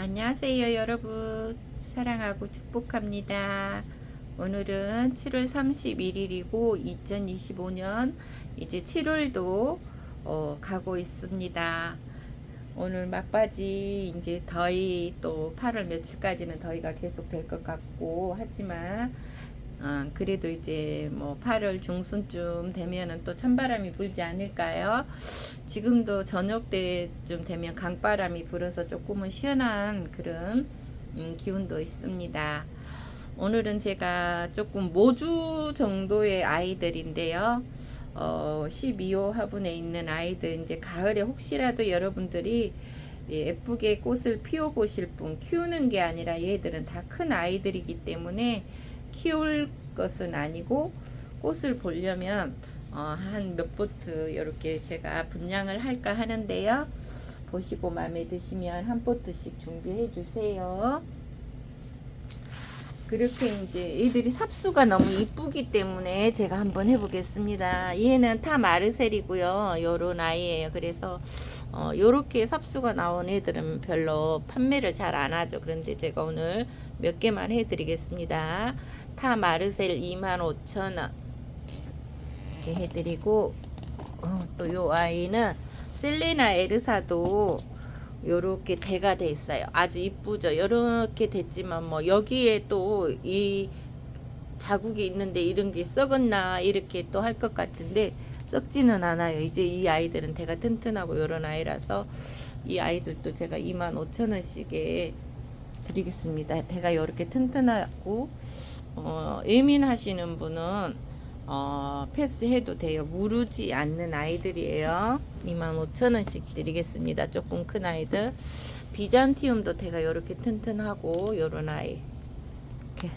안녕하세요 여러분. 사랑하고 축복합니다. 오늘은 7월 31일이고 2025년 이제 7월도 어, 가고 있습니다. 오늘 막바지 이제 더위 또 8월 며칠까지는 더위가 계속 될 것 같고 하지만 어, 그래도 이제 뭐 8월 중순쯤 되면은 또 찬바람이 불지 않을까요? 지금도 저녁 때쯤 되면 강바람이 불어서 조금은 시원한 그런 음, 기운도 있습니다. 오늘은 제가 조금 모주 정도의 아이들인데요. 어, 12호 화분에 있는 아이들 이제 가을에 혹시라도 여러분들이 예, 예쁘게 꽃을 피워 보실 분 키우는 게 아니라 얘들은 다 큰 아이들이기 때문에 키울 것은 아니고 꽃을 보려면 어, 한 몇 보트 이렇게 제가 분양을 할까 하는데요. 보시고 마음에 드시면 한 보트씩 준비해 주세요. 그렇게 이제 얘들이 삽수가 너무 이쁘기 때문에 제가 한번 해보겠습니다. 얘는 타 마르셀이고요. 요런 아이예요. 그래서 어, 요렇게 삽수가 나온 애들은 별로 판매를 잘 안 하죠. 그런데 제가 오늘 몇 개만 해드리겠습니다. 타 마르셀 25,000원 이렇게 해드리고 어, 또요 아이는 셀레나 에르사도 요렇게 대가 돼 있어요. 아주 이쁘죠. 요렇게 됐지만 뭐 여기에 또 이 자국이 있는데 이런 게 썩었나 이렇게 또 할 것 같은데 썩지는 않아요. 이제 이 아이들은 대가 튼튼하고 요런 아이라서 이 아이들도 제가 25,000원씩에 드리겠습니다. 대가 요렇게 튼튼하고 어, 예민하시는 분은 어, 패스해도 돼요. 무르지 않는 아이들이에요. 25,000원씩 드리겠습니다. 조금 큰 아이들. 비잔티움도 대가 요렇게 튼튼하고 요런 아이. 이렇게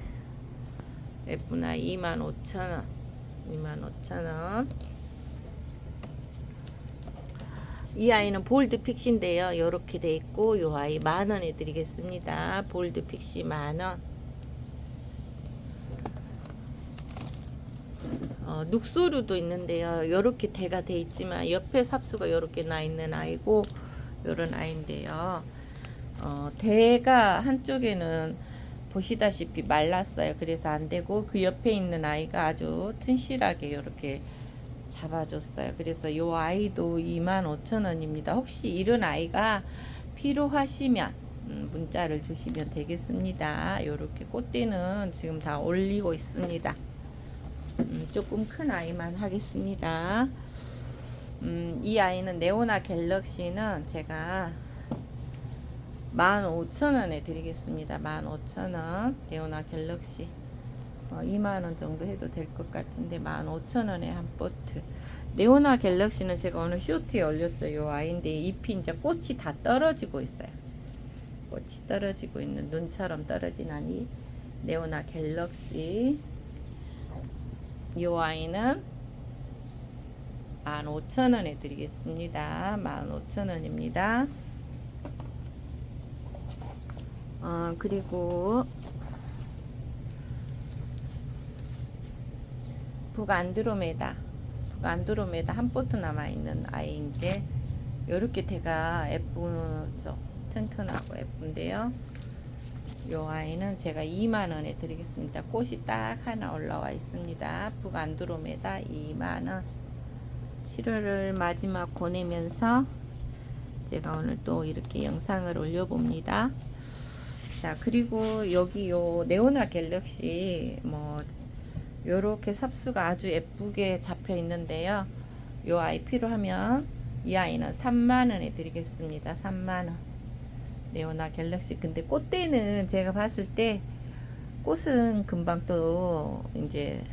예쁜 아이 25,000원. 25,000원. 이 아이는 볼드 픽시인데요. 요렇게 돼 있고 요 아이 만 원에 드리겠습니다. 볼드 픽시 만 원. 어, 눅소르도 있는데요. 요렇게 대가 돼 있지만 옆에 삽수가 요렇게 나 있는 아이고 요런 아이인데요. 어, 대가 한쪽에는 보시다시피 말랐어요. 그래서 안 되고 그 옆에 있는 아이가 아주 튼실하게 요렇게 잡아줬어요. 그래서 요 아이도 25,000원입니다. 혹시 이런 아이가 필요하시면 음, 문자를 주시면 되겠습니다. 요렇게 꽃대는 지금 다 올리고 있습니다. 음, 조금 큰 아이만 하겠습니다. 음, 이 아이는 네오나 갤럭시는 제가 15,000원에 드리겠습니다. 15,000원 네오나 갤럭시 어, 2만원 정도 해도 될 것 같은데 15,000원에 한 보트 네오나 갤럭시는 제가 오늘 쇼트에 올렸죠. 요 아이인데 잎이 이제 꽃이 다 떨어지고 있어요. 꽃이 떨어지고 있는 눈처럼 떨어진 아이 네오나 갤럭시 이 아이는 15,000원에 드리겠습니다. 15,000원입니다. 어, 그리고 북안드로메다 북안드로메다 한 포트 남아있는 아이인데 이렇게 대가 예쁘죠 튼튼하고 예쁜데요 요 아이는 제가 2만원에 드리겠습니다. 꽃이 딱 하나 올라와 있습니다. 북안드로메다 2만원 7월을 마지막 보내면서 제가 오늘 또 이렇게 영상을 올려봅니다. 자 그리고 여기 요 네오나 갤럭시 뭐 요렇게 삽수가 아주 예쁘게 잡혀 있는데요. 요 아이 필요하면 이 아이는 3만원에 드리겠습니다. 3만원 네오나 갤럭시. 근데 꽃대는 제가 봤을 때 꽃은 금방 또 이제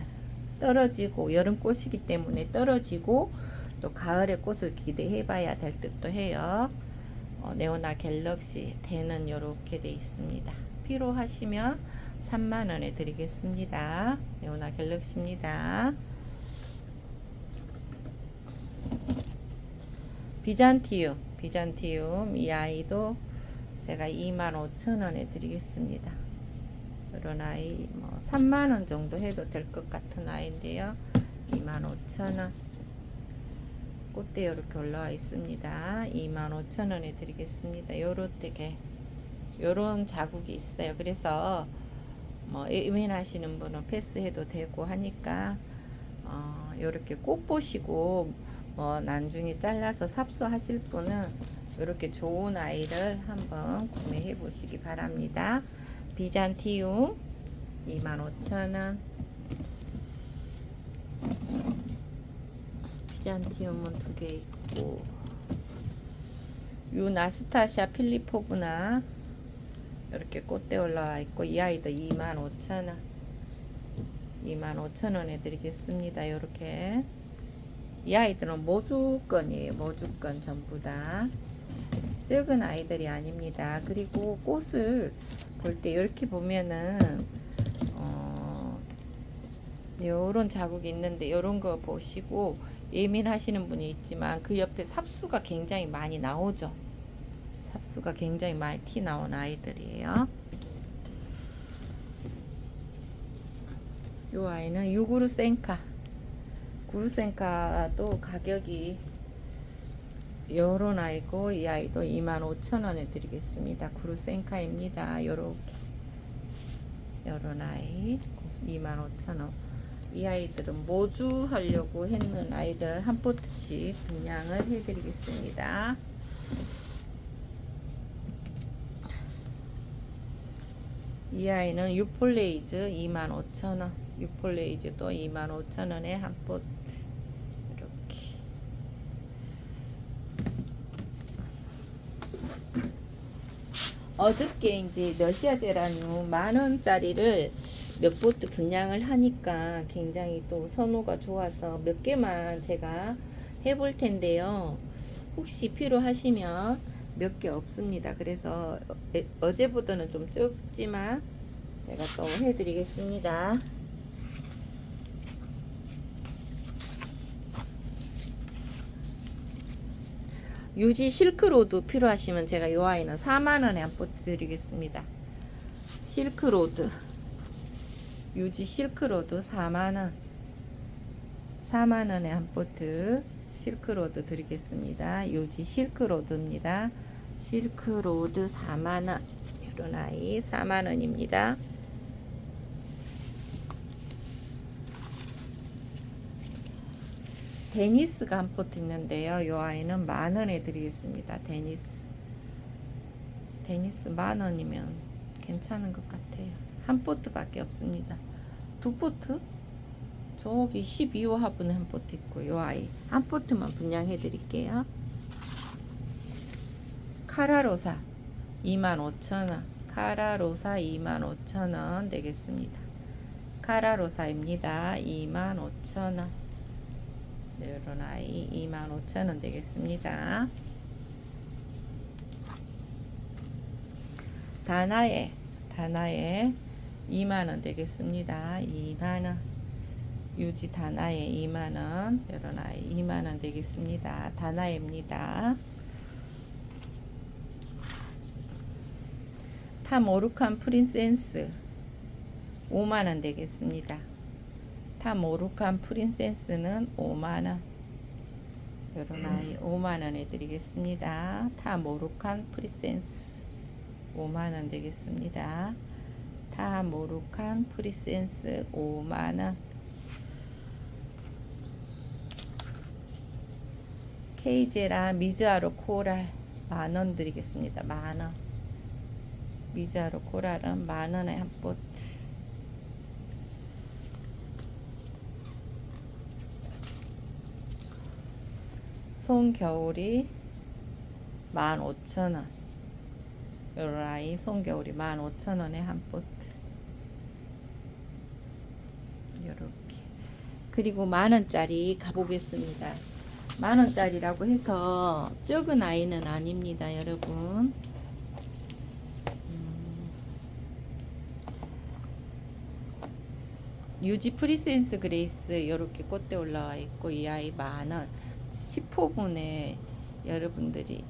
떨어지고 여름 꽃이기 때문에 떨어지고 또 가을에 꽃을 기대해 봐야 될 듯도 해요. 어, 네오나 갤럭시 대는 이렇게 돼 있습니다. 필요하시면 3만원에 드리겠습니다. 네오나 갤럭시입니다. 비잔티움 비잔티움. 이 아이도 제가 25,000원에 드리겠습니다. 이런 아이 뭐 3만원 정도 해도 될 것 같은 아이인데요. 25,000원 꽃대 이렇게 올라와 있습니다. 25,000원에 드리겠습니다. 요렇게 요런 자국이 있어요. 그래서 뭐 예민하시는 분은 패스해도 되고 하니까 어, 요렇게 꼭 보시고 뭐 나중에 잘라서 삽수하실 분은 이렇게 좋은 아이를 한번 구매해 보시기 바랍니다. 비잔티움 25,000원 비잔티움은 두 개 있고 요 나스타샤 필리포브나 이렇게 꽃대 올라와 있고 이 아이도 25,000원 25,000원에 드리겠습니다. 요렇게 이 아이들은 모주건이에요. 모주건 전부 다 적은 아이들이 아닙니다. 그리고 꽃을 볼 때 이렇게 보면은 어 요런 자국이 있는데 요런 거 보시고 예민하시는 분이 있지만 그 옆에 삽수가 굉장히 많이 나오죠. 삽수가 굉장히 많이 티 나온 아이들이에요. 요 아이는 유구르 센카. 구르센카도 가격이 요런 아이고 이 아이도 25,000원에 드리겠습니다. 구르센카입니다. 요렇게 요런 아이 25,000원. 이 아이들은 모주 하려고 했는 아이들 한 포트씩 분양을 해드리겠습니다. 이 아이는 유폴레이즈 25,000원. 유폴레이즈도 25,000원에 한 포트. 이렇게. 어저께 이제 러시아 제라늄 만 원짜리를 몇 보트 분양을 하니까 굉장히 또 선호가 좋아서 몇 개만 제가 해볼 텐데요. 혹시 필요하시면 몇 개 없습니다. 그래서 어- 어제보다는 좀 적지만 제가 또 해드리겠습니다. 유지 실크로드 필요하시면 제가 요 아이는 4만원에 한 포트 드리겠습니다. 실크로드 유지 실크로드 4만원 4만원에 한 포트 실크로드 드리겠습니다. 유지 실크로드입니다. 실크로드 4만원 이런 아이 4만원입니다. 데니스가 한 포트 있는데요. 이 아이는 만 원에 드리겠습니다. 데니스. 데니스 만 원이면 괜찮은 것 같아요. 한 포트밖에 없습니다. 두 포트? 저기 12호 화분에 한 포트 있고 이 아이 한 포트만 분양해 드릴게요. 카라로사 25,000원. 카라로사 25,000원 되겠습니다. 카라로사입니다. 25,000원. 이런 아이 25,000원 되겠습니다. 다나에 다나에 2만원 되겠습니다. 2만원 유지 다나에 2만원 이런 아이 2만원 되겠습니다. 다나에입니다. 타모르칸 프린센스 5만원 되겠습니다. 타모르칸 프린세스는 5만원. 요런 아이 5만원에 드리겠습니다. 타모르칸 프린세스. 5만원 되겠습니다. 타모르칸 프린세스 5만원. 케이제라 미즈아로 코랄 만원 드리겠습니다. 만원. 미즈아로 코랄은 만원에 한 포트 송 겨울이 15,000원. 요런 아이 송 겨울이 15,000원에 한 포트. 요렇게. 그리고 만원짜리 가보겠습니다. 만원짜리라고 해서 적은 아이는 아닙니다 여러분. 음, 유지 프리센스 그레이스 요렇게 꽃대 올라와 있고 이 아이 만원 10호분에 여러분들이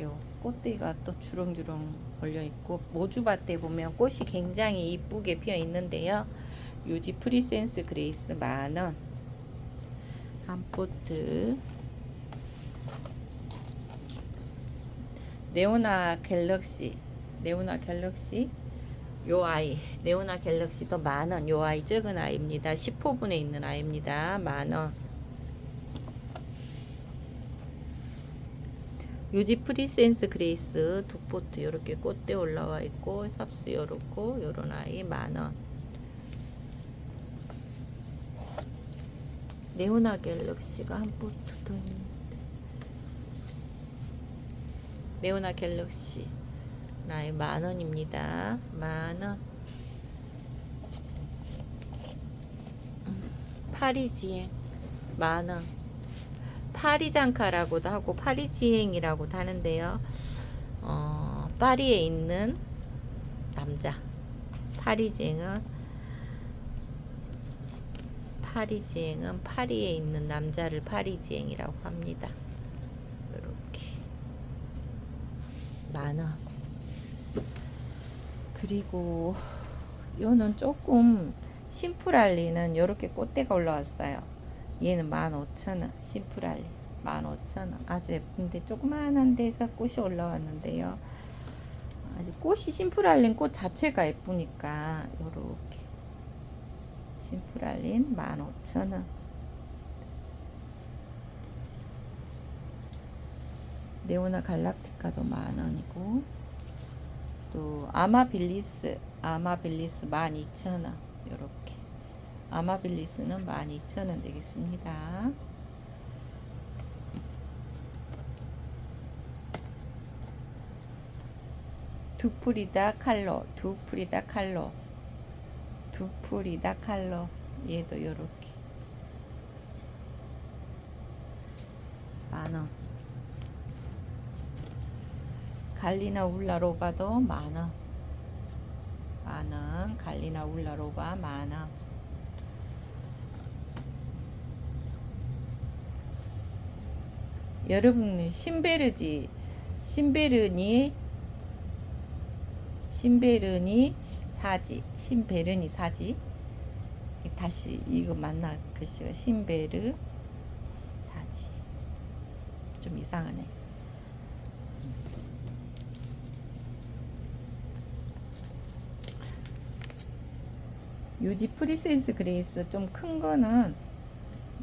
요 꽃대가 또 주렁주렁 걸려 있고 모주밭에 보면 꽃이 굉장히 이쁘게 피어 있는데요. 유지 프리센스 그레이스 만원. 한 포트. 네오나 갤럭시. 네오나 갤럭시? 요 아이. 네오나 갤럭시도 만원. 요 아이 적은 아이입니다. 10호분에 있는 아이입니다. 만원 유지 프리센스 그레이스 두 포트 요렇게 꽃대 올라와 있고 삽스 요렇고 요런 아이 만원. 네오나 갤럭시가 한 포트 더 있는데. 네오나 갤럭시. 나이 만원입니다. 만원. 파리지행 만원 파리장카라고도 하고 파리지행이라고도 하는데요. 어, 파리에 있는 남자. 파리지행은 파리지행은 파리에 있는 남자를 파리지행이라고 합니다. 이렇게. 만원 그리고 요는 조금 심플할 리는 이렇게 꽃대가 올라왔어요 얘는 15,000원 심플할리 15,000원. 아주 예쁜데 조그만한 데서 꽃이 올라왔는데요. 아주 꽃이 심플할린 꽃 자체가 예쁘니까 요렇게 심플할린 15,000원. 네오나 갈락티카도 만원이고 또 아마빌리스 아마빌리스 12,000원. 요렇게 아마빌리스는 12,000원 되겠습니다. 두프리다 칼로 두프리다 칼로 두프리다 칼로. 얘도 요렇게. 만원. 갈리나 울라로바도 만원. 만원. 갈리나 울라로바 만원 여러분 신베르지 신베르니 신베르니 사지 신베르니 사지. 다시 이거 만나? 글씨가 신베르 사지. 좀 이상하네. 유지 프리센스 그레이스 좀 큰 거는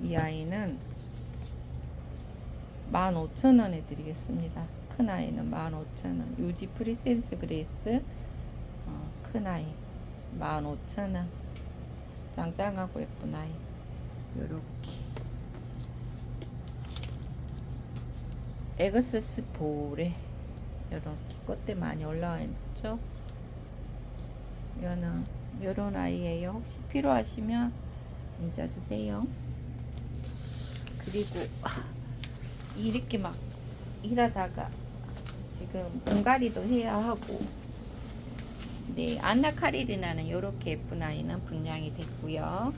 이 아이는 15,000원에 드리겠습니다. 큰 아이는 15,000원. 유지 프리센스 그레이스 어, 큰 아이 15,000원. 짱짱하고 예쁜 아이. 요렇게 에그스스 볼에 요렇게 꽃대 많이 올라와 있죠. 요는 요런 아이예요. 혹시 필요하시면 문자 주세요. 그리고 아, 이렇게 막 일하다가 지금 분갈이도 해야 하고. 네 안나카리리나는 요렇게 예쁜 아이는 분양이 됐고요.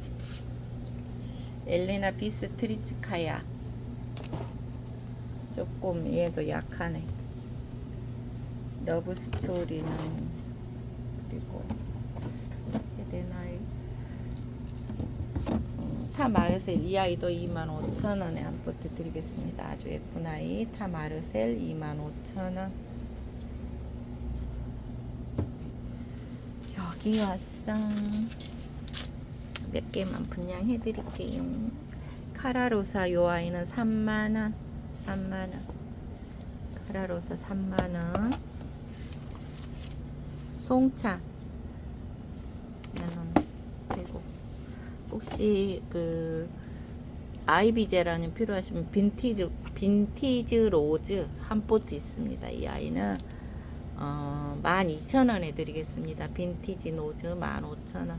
엘레나 비스트리츠카야. 조금 얘도 약하네. 러브 스토리는 그리고 에데나이 타마르셀 이 아이도 25,000원에 한 포트 드리겠습니다. 아주 예쁜 아이 타마르셀 25,000원. 여기 왔어. 몇 개만 분양해 드릴게요. 카라로사 요 아이는 3만원. 3만원. 카라로사 3만원. 송차 혹시 그 아이비제라는 필요하시면 빈티지 빈티지 로즈 한 포트 있습니다. 이 아이는 어, 12,000원에 드리겠습니다. 빈티지 노즈 15,000원.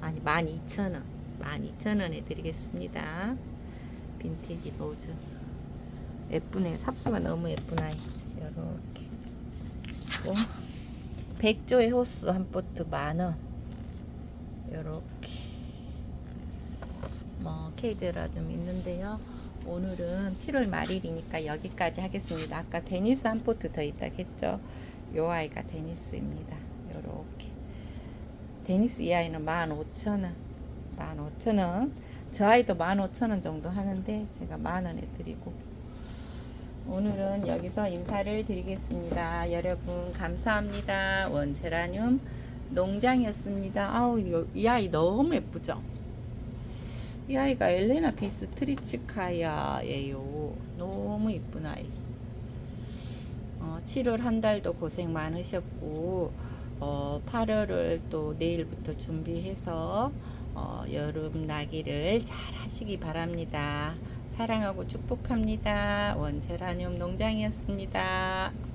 아니 12,000원. 12,000원에 드리겠습니다. 빈티지 로즈. 예쁘네. 삽수가 너무 예쁜 아이. 요렇게. 또 백조의 호수 한 포트 만원. 요렇게. 뭐 케이즈라 좀 있는데요. 오늘은 7월 말일이니까 여기까지 하겠습니다. 아까 데니스 한 포트 더 있다 했죠. 요 아이가 데니스입니다. 요렇게. 데니스 이 아이는 15,000원. 15,000원. 저 아이도 15,000원 정도 하는데 제가 만원에 드리고 오늘은 여기서 인사를 드리겠습니다. 여러분 감사합니다. 원제라늄 농장이었습니다. 아우 요- 이 아이 너무 예쁘죠? 이 아이가 엘레나 비스트리츠카야예요. 너무 이쁜 아이. 어, 7월 한 달도 고생 많으셨고 어, 8월을 또 내일부터 준비해서 어, 여름 나기를 잘 하시기 바랍니다. 사랑하고 축복합니다. 원제라늄 농장이었습니다.